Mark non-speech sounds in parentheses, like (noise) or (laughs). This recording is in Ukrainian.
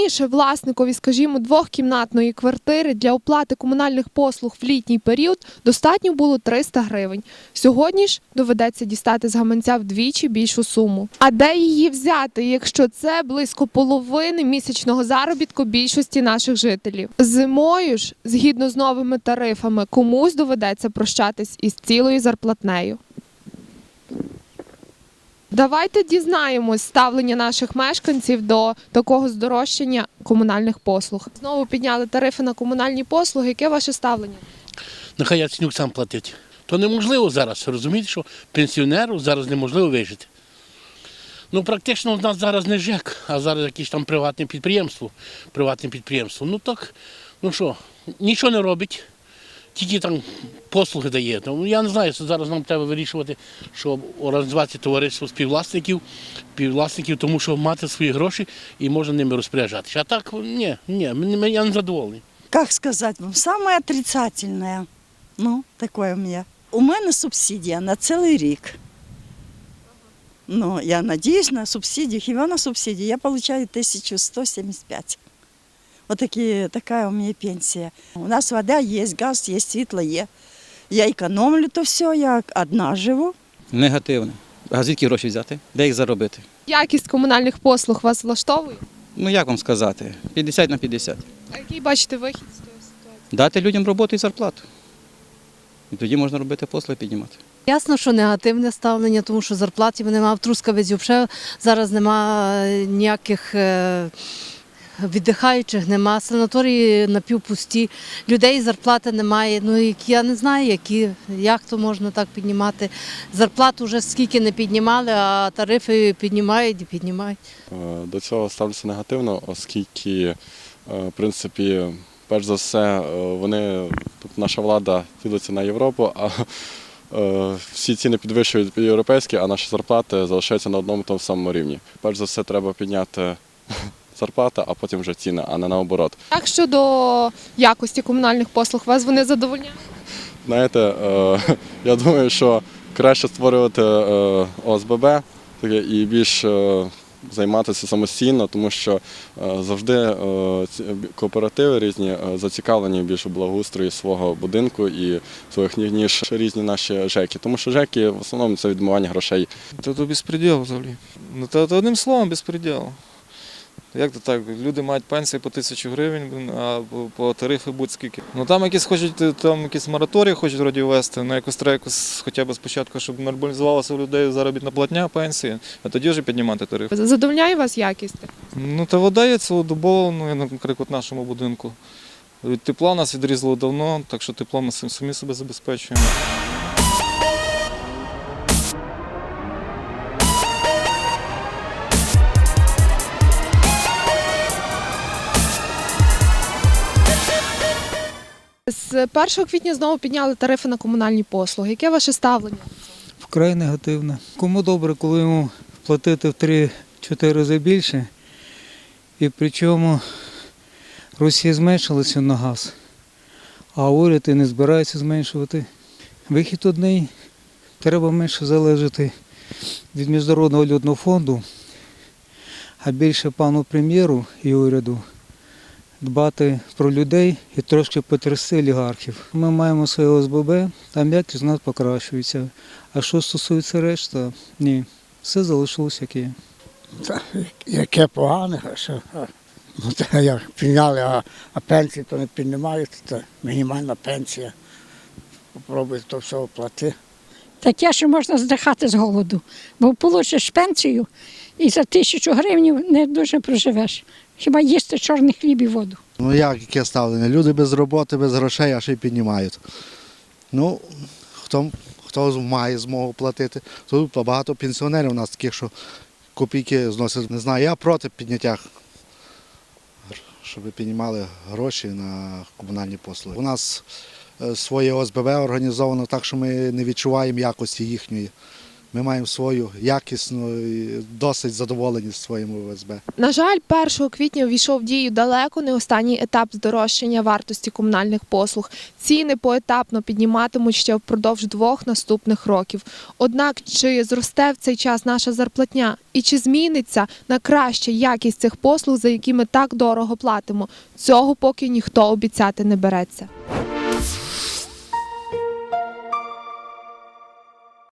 Раніше власникові, скажімо, двохкімнатної квартири для оплати комунальних послуг в літній період достатньо було 300 гривень. Сьогодні ж доведеться дістати з гаманця вдвічі більшу суму. А де її взяти, якщо це близько половини місячного заробітку більшості наших жителів? Зимою ж, згідно з новими тарифами, комусь доведеться прощатись із цілою зарплатнею. Давайте дізнаємось ставлення наших мешканців до такого здорожчання комунальних послуг. Знову підняли тарифи на комунальні послуги. Яке ваше ставлення? Нехай Яценюк сам платить. То неможливо зараз. Розумієте, що пенсіонеру зараз неможливо вижити. Ну, практично в нас зараз не ЖЕК, а зараз якесь там приватне підприємство. Приватне підприємство. Ну так, ну що, нічого не робить, тільки там послуги дає. Ну, я не знаю, що зараз нам треба вирішувати, що організувати товариство співвласників, співвласників, тому що мати свої гроші і можна ними розпоряджатися. А так, ні, ні, я не задоволений. Как сказать вам, самое отрицательное, ну, такое у меня. У мене субсидія на цілий рік. Ну, я надіюсь на субсидію. Хіба на субсидії? Я получаю 1175. Вот такі, така у мене пенсія. У нас вода є, газ є, світло є. Я економлю то все, я одна живу. Негативне. А звідки гроші взяти? Де їх заробити? Якість комунальних послуг вас влаштовує? Ну як вам сказати? 50 на 50. А який бачите вихід з тої ситуації? Дати людям роботу і зарплату. І тоді можна робити послуги піднімати. Ясно, що негативне ставлення, тому що зарплатів немає. В Трускавець взагалі зараз немає ніяких е, віддихаючих, нема. Санаторії напівпусті, людей зарплати немає. Ну які я не знаю, які, як то можна так піднімати. Зарплату вже скільки не піднімали, а тарифи піднімають і піднімають. Е, До цього ставлюся негативно, оскільки, е, в принципі, перш за все, е, вони тут наша влада цілиться на Європу, а всі ціни підвищують європейські, а наші зарплати залишаються на одному тому самому рівні. Перш за все, треба підняти зарплати, а потім вже ціни, а не наоборот. Як щодо якості комунальних послуг, вас вони задовольняють? Знаєте, е, (laughs) я думаю, що краще створювати е, ОСББ таке, і більш е, займатися самостійно, тому що е, завжди е, ці кооперативи різні е, зацікавлені більше в благоустрої свого будинку і своїх ні- ніж різні наші ЖЕКи. Тому що ЖЕКи в основному це відмивання грошей Та то безпреділ взагалі. Ну то одним словом безпреділ. Як то так? Люди мають пенсії по тисячу гривень, а по, тарифи будь скільки. Ну там якісь хочуть, там якісь мораторії хочуть вроді ввести, ну якось треба якось хоча б спочатку, щоб нормалізувалася у людей заробітна платня, пенсії, а тоді вже піднімати тарифи. Задовольняє вас якість? Ну та вода є цілодобово, ну, наприклад, в нашому будинку. Від тепла нас відрізало давно, так що тепло ми самі себе забезпечуємо. З 1 квітня знову підняли тарифи на комунальні послуги. Яке ваше ставлення? Вкрай негативно. Кому добре, коли йому платити в 3-4 рази більше, і причому Росія зменшила ціну на газ, а уряд і не збирається зменшувати. Вихід одний, треба менше залежати від Міжнародного валютного фонду, а більше пану прем'єру і уряду дбати про людей і трошки потрясти олігархів. Ми маємо своє ОСББ, там якість нас покращується. А що стосується решта, ні, все залишилось як є. Та, яке погане, що. Ну, та як підняли, а, а пенсії то не піднімають, то мінімальна пенсія. Попробуй то все оплати. Таке, що можна здихати з голоду, бо получиш пенсію і за тисячу гривень не дуже проживеш. Хіба їсти чорний хліб і воду. Ну як яке ставлення? Люди без роботи, без грошей, а ще й піднімають. Ну, хто, хто має змогу платити. Тут багато пенсіонерів у нас таких, що копійки зносять. Не знаю, я проти підняття, щоб піднімали гроші на комунальні послуги. У нас е, своє ОСББ організовано так, що ми не відчуваємо якості їхньої. Ми маємо свою якісну і досить задоволені своїм ОСБ. На жаль, 1 квітня ввійшов в дію далеко не останній етап здорожчання вартості комунальних послуг. Ціни поетапно підніматимуть ще впродовж двох наступних років. Однак, чи зросте в цей час наша зарплатня і чи зміниться на краще якість цих послуг, за які ми так дорого платимо, цього поки ніхто обіцяти не береться.